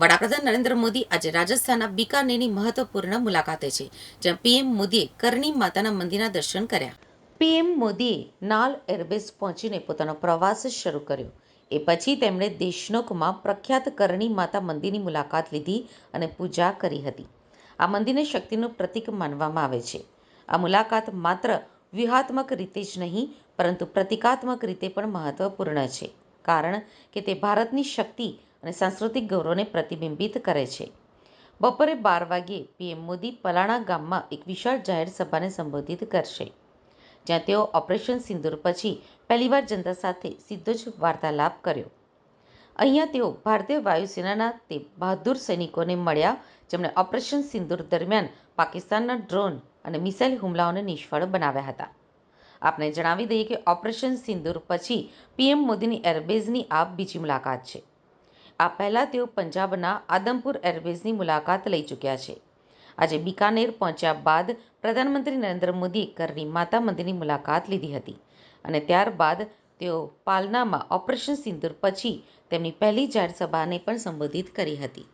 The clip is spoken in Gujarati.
વડાપ્રધાન નરેન્દ્ર મોદી આજે રાજસ્થાનના બિકાનેરની મહત્વપૂર્ણ મુલાકાતે છે, જ્યાં પીએમ મોદીએ કરણી માતાના મંદિરના દર્શન કર્યા. પીએમ મોદીએ નાલ એરબેઝ પહોંચીને પોતાનો પ્રવાસ શરૂ કર્યો. એ પછી તેમણે દેશનોકમાં પ્રખ્યાત કરણી માતા મંદિરની મુલાકાત લીધી અને પૂજા કરી હતી. આ મંદિરને શક્તિનું પ્રતીક માનવામાં આવે છે. આ મુલાકાત માત્ર વ્યૂહાત્મક રીતે જ નહીં, પરંતુ પ્રતિકાત્મક રીતે પણ મહત્વપૂર્ણ છે. કારણ કે તે ભારતની શક્તિ અને સાંસ્કૃતિક ગૌરવને પ્રતિબિંબિત કરે છે. બપોરે બાર વાગ્યે પીએમ મોદી પલાણા ગામમાં એક વિશાળ જાહેર સભાને સંબોધિત કરશે, જ્યાં તેઓ ઓપરેશન સિંદૂર પછી પહેલીવાર જનતા સાથે સીધો જ વાર્તાલાપ કર્યો. અહીંયા તેઓ ભારતીય વાયુસેનાના તે બહાદુર સૈનિકોને મળ્યા, જેમણે ઓપરેશન સિંદૂર દરમિયાન પાકિસ્તાનના ડ્રોન અને મિસાઇલ હુમલાઓને નિષ્ફળ બનાવ્યા હતા. આપને જણાવી દઈએ કે ઓપરેશન સિંદૂર પછી પીએમ મોદીની એરબેઝની આ બીજી મુલાકાત છે. આ પહેલાં તેઓ પંજાબના આદમપુર એરવેઝની મુલાકાત લઈ ચૂક્યા છે. આજે બિકાનેર પહોંચ્યા બાદ પ્રધાનમંત્રી નરેન્દ્ર મોદીએ કરની માતા મંદિરની મુલાકાત લીધી હતી અને ત્યારબાદ તેઓ પાલનામાં ઓપરેશન સિંદૂર પછી તેમની પહેલી જાહેર સભાને પણ સંબોધિત કરી હતી.